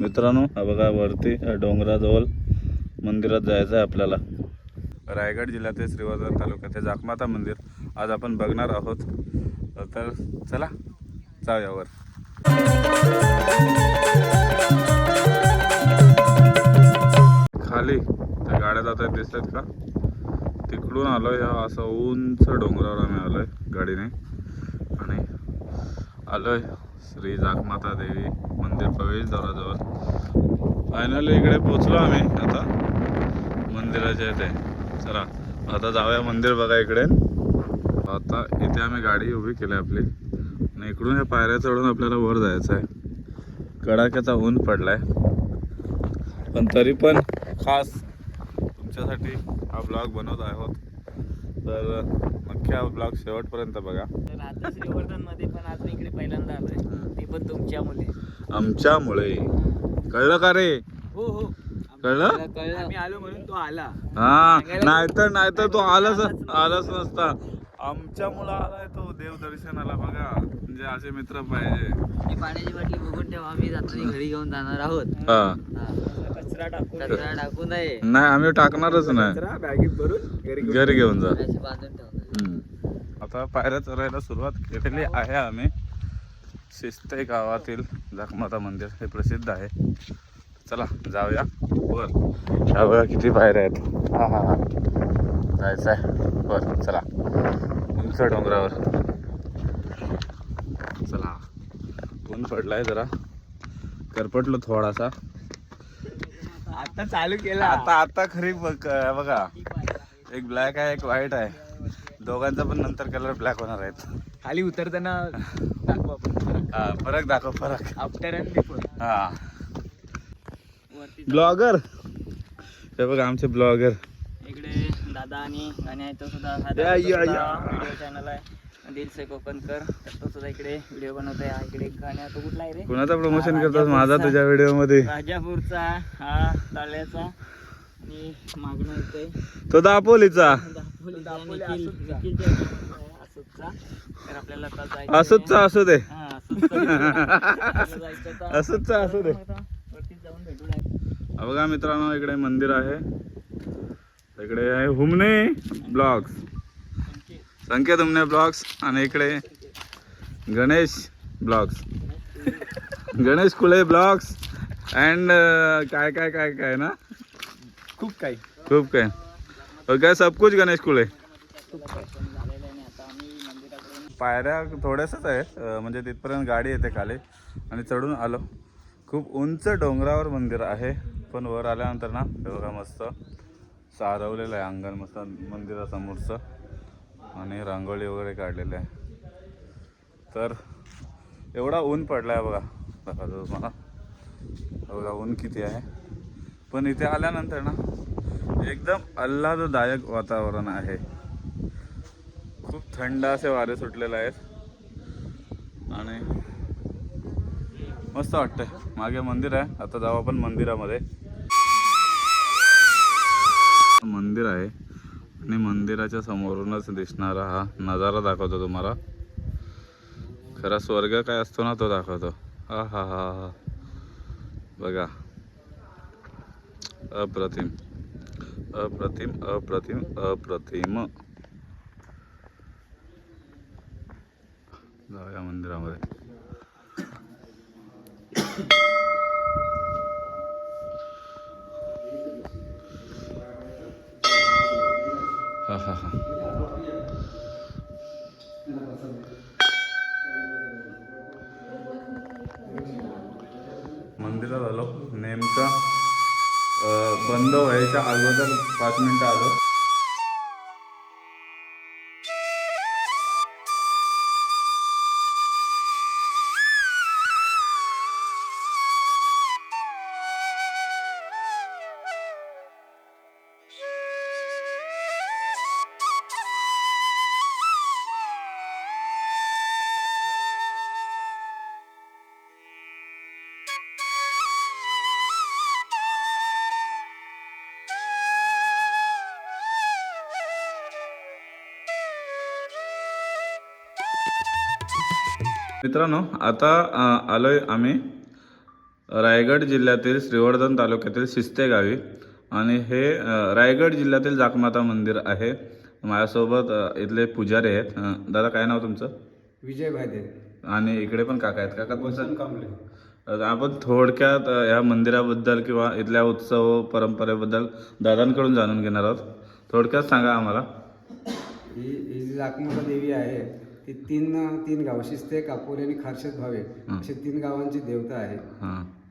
मित्रांनो हा बघा वरती डोंगराजवळ मंदिरात जायचं आहे आपल्याला. रायगड जिल्ह्यातील श्रीवर्धन तालुक्यातील जाकमाता मंदिर. आज आपण बघणार आहोत. तर चला जाऊया खाली त्या गाड्या जात आहेत दिसतात का? तिकडून आलोय ह्या असं उंच डोंगरावर आम्ही आलोय गाडीने. आणि आलोय श्री जागमाता देवी मंदिर प्रवेशद्वाराजवळ फायनली इकडे पोचलो आम्ही आता. मंदिराच्या इथे. चला आता जाऊया मंदिर बघा इकडे. आता इथे आम्ही गाडी उभी केली आपली. आणि इकडून ह्या पायऱ्या चढून आपल्याला वर जायचं आहे. कडाक्याचा ऊन पडलाय. पण तरी पण खास तुमच्यासाठी हा ब्लॉग बनवत आहोत. तर नक्की हा ब्लॉग शेवटपर्यंत बघा. इकडे पहिल्यांदा आलोय. ते पण तुमच्या मुले आमच्यामुळे. कळलं का रे? हो हो. कळलं? कळलं. आम्ही आलो म्हणून तो आला. हा. नाहीतर नाहीतर तो आलाच आलाच नसता. आमच्यामुळं आलाय तो देव दर्शनाला बघा. म्हणजे असे मित्र पाहिजे. ही पाण्याची बाटली बघून ठेवा आम्ही जाताना घरी घेऊन जाणार आहोत. हा. कचरा टाकून कचरा टाकू नये. नाही आम्ही टाकणारच नाही. बॅगेत भरून घरी घरी घेऊन जा. अशी बांधून ठेवणार हम्म. आता पायऱ्या चढायला सुरुवात केलेली आहे आम्ही. शिस्ते गावातील जखमाता मंदिर हे प्रसिद्ध आहे. चला जाऊया. वर. ह्या बघा किती पायऱ्या आहेत. हा हा हा. जायचं आहे. वर. चला. उंच डोंगरावर. चला. ऊन पडलाय जरा. करपटलो थोडासा. आता चालू केला. आता आता खरी बघ- बघा. एक ब्लॅक आहे एक व्हाईट आहे. दोघांचा पण नंतर कलर ब्लॅक होणार आहेत. खाली उतरताना दाखवा हा फरक दाखव फरक. आफ्टर अँड बिफोर हा. वरती ब्लॉगर हे बघा आमचे ब्लॉगर इकडे दादा आणि गाणे आहे तो सुद्धा हा या, या, या. व्हिडिओ चॅनल आहे. दिल से कोकणकर तर तो सुद्धा इकडे व्हिडिओ बनवतोय. हा इकडे गाण्या तो कुठला आहे रे? कुणाचं प्रमोशन करतात माझा. तुझ्या व्हिडिओमध्ये. राजापूरचा हा ताल्याचा आणि मागणं येतोय तो दापोलीचा दापोलीचा, निखिल- निखिलच्या असोदचा. तर आपल्याला आता जायचं आहे. असंच असू दे हा, असोदचा. आपल्याला जायचं आता. असंच असू दे वरती जाऊन भेटू direct. हा बघा मित्रांनो इकडे मंदिर आहे इकडे आहे हुमने ब्लॉग्स संकेत हुमने ब्लॉग्स आणि इकडे Ganesh blogs Ganesh Kule blogs and काय काय काय काय ना खूप काही. खूप काय और काय सब कुछ गणेश कुळे पायऱ्या थोड्यासच आहे अं, म्हणजे तिथपर्यंत गाडी येते खाली. आणि चढून आलो. खूप उंच डोंगरावर मंदिर आहे पण वर आल्यानंतर ना हे बघा मस्त. सारवलेलं आहे अंगण मस्त मंदिरासमोरचं. आणि रांगोळी वगैरे काढलेली आहे. तर एवढा ऊन पडला आहे बघा. दाखवतो तुम्हाला. हे बघा ऊन किती आहे. पण इथे आल्यानंतर ना एकदम आल्हाददायक वातावरण आहे. खूप थंड असे वारे सुटलेले आहेत. आणि मस्त वाटतंय. मागे मंदिर आहे. आता जाऊ आपण मंदिरामध्ये. मंदिर आहे. आणि मंदिराच्या समोरूनच दिसणारा हा नजारा दाखवतो तुम्हाला. खरा स्वर्ग काय असतो ना तो दाखवतो. हा हा हा हा बघा. अप्रतिम अप्रतिम अप्रतिम अप्रतिम जाऊया मंदिरामध्ये हा हा हा मंदिरात आलो नेमका अं, बंद व्हायच्या अगोदर पाच मिनिटं आलो. मित्रांनो आता अ, आलोय आम्ही रायगड जिल्ह्यातील श्रीवर्धन तालुक्यातील शिस्ते गावी. आणि हे रायगड जिल्ह्यातील जाकमाता मंदिर आहे. माझ्यासोबत इथले पुजारी आहेत. दादा काय नाव तुमचं? विजय भायदे आणि इकडे पण काका आहेत. काका तुमचं? अ, आपण थोडक्यात अ, या मंदिराबद्दल किंवा इथल्या उत्सव परंपरेबद्दल दादांकडून जाणून घेणार आहोत. थोडक्यात सांगा आम्हाला. ही ही जी जाकमाता देवी आहे ती तीन तीन गाव शिस्ते कापोरी आणि खारशेत भावे असे तीन गावांची देवता आहे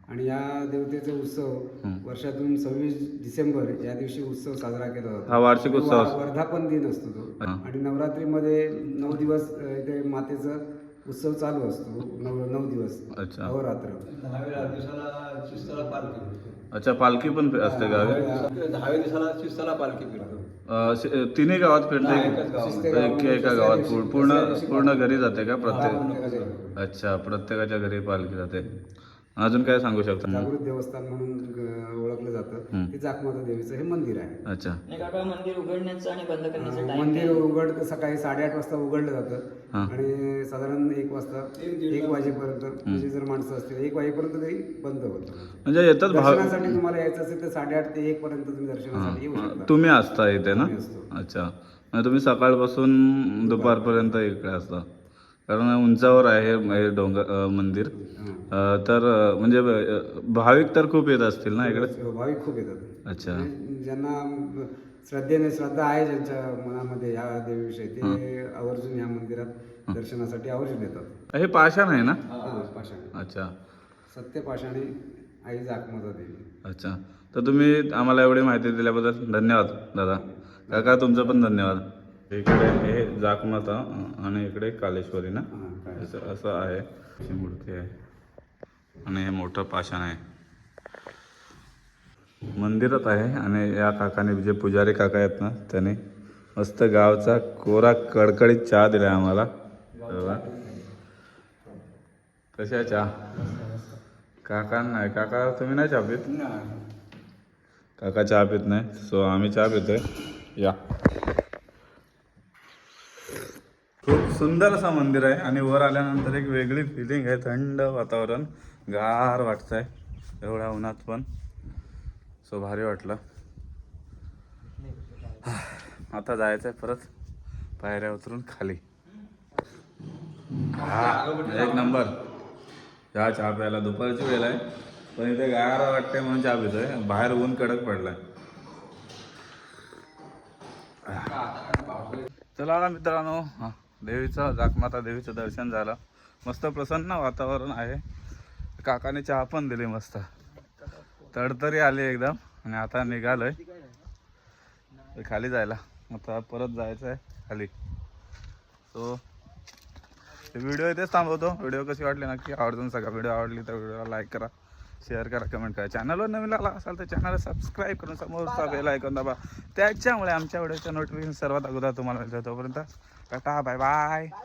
आणि या देवतेचा उत्सव वर्षातून सव्वीस डिसेंबर या दिवशी उत्सव साजरा केला जातो. हा वार्षिक उत्सव. वर्धापन दिन असतो तो. आणि नवरात्रीमध्ये नऊ दिवस इथे मातेचा उत्सव चालू असतो नऊ नऊ दिवस अच्छा. अहोरात्र दहाव्या दिवसाला शिस्ताला पालखी अच्छा पालखी पण असते गावी? दहाव्या दिवसाला शिस्ताला पालखी फिरतो अ, शि- तिन्ही गावात फिरते एकच गावात. शिस्ते एक गावामध्ये एका गावात दुसऱ्या पूर्ण दिवशी- पूर्ण घरी जाते का हा, प्रत्येक प्रत्येकाच्या घरी. अच्छा प्रत्येकाच्या घरी पालखी जाते. अजून काय सांगू शकता? जागृत देवस्थान म्हणून ओळखलं जातं. ते जाकमाता देवीचं हे मंदिर आहे. अच्छा. काका मंदिर उघडण्याचं आणि बंद करण्याचं टाइम मंदिर उघड सकाळी साडेआठ वाजता उघडलं जातं. हा. आणि साधारण एक वाजता एक वाजेपर्यंत म्हणजे जर माणसं असतील एक वाजेपर्यंत ते बंद होतं. म्हणजे येतात भाव दर्शनासाठी तुम्हाला यायचं असेल तर साडेआठ ते एक पर्यंत तुम्ही दर्शनासाठी येऊ शकता. तुम्ही असता इथे ना? आम्ही असतो. अच्छा. म्हणजे तुम्ही सकाळपासून दुपारपर्यंत इकडे असता. कारण उंचावर आहे हे डोंगर अ, मंदिर. अ, तर अ, म्हणजे भाविक तर खूप येत असतील ना इकडे? भाविक खूप येतात. अच्छा. आणि ज्यांना श्रद्धेने श्रद्धा आहे ज्यांच्या मनामध्ये या देवीविषयी ते आवर्जून या मंदिरात दर्शनासाठी आवर्जून येतात. हे पाषाण आहे ना? हा, पाषाण. अच्छा. सत्यपाषाणी आई जाकमाता देवी. अच्छा. तर तुम्ही आम्हाला एवढी माहिती दिल्याबद्दल धन्यवाद दादा. काका तुमचं पण धन्यवाद. इकडे हे जाकमाता आणि इकडे कालेश्वरी ना? असं असं आहे. अशी मूर्ती आहे. आणि हे मोठं पाषाण आहे. मंदिरात आहे आणि या काकाने जे पुजारी काका आहेत ना त्याने मस्त गावचा कोरा कडकडीत चहा दिला आम्हाला. कशी चहा? काका नाही काका तुम्ही नाही चहा पित? काका चहा पित नाही. सो आम्ही चहा पितोय. या. खूप सुंदर असं मंदिर आहे आणि वर आल्यानंतर एक वेगळी फिलिंग आहे थंड वातावरण गार वाटतंय एवढ्या उन्हात पण. सो भारी वाटलं. आता जायचंय परत पायऱ्या उतरून खाली. हा एक नंबर. चहा चहा प्यायला. दुपारची वेळ आहे पण इथे गार वाटते म्हणून चहा पितोय. बाहेर ऊन कडक पडलाय. चला मित्रांनो हा, देवीचं जाकमाता देवीचं दर्शन झालं. मस्त प्रसन्न वातावरण आहे. काकाने चहा पण दिली मस्त. तडतरी आली एकदम आणि आता निघालोय. खाली जायला. आता परत जायचं आहे खाली सो व्हिडिओ इथेच थांबवतो. व्हिडिओ कशी वाटली नक्की आवडून सगळा व्हिडिओ आवडली तर व्हिडिओला लाईक करा शेअर करा कमेंट करा. चॅनलवर नवीन आला असाल तर चॅनलला सबस्क्राईब करून समोरचा बेल ऐकून दाबा. त्याच्यामुळे आमच्या व्हिडिओच्या नोटिफिकेशन सर्वात अगोदर तुम्हाला मिळतं तोपर्यंत 大大拜拜。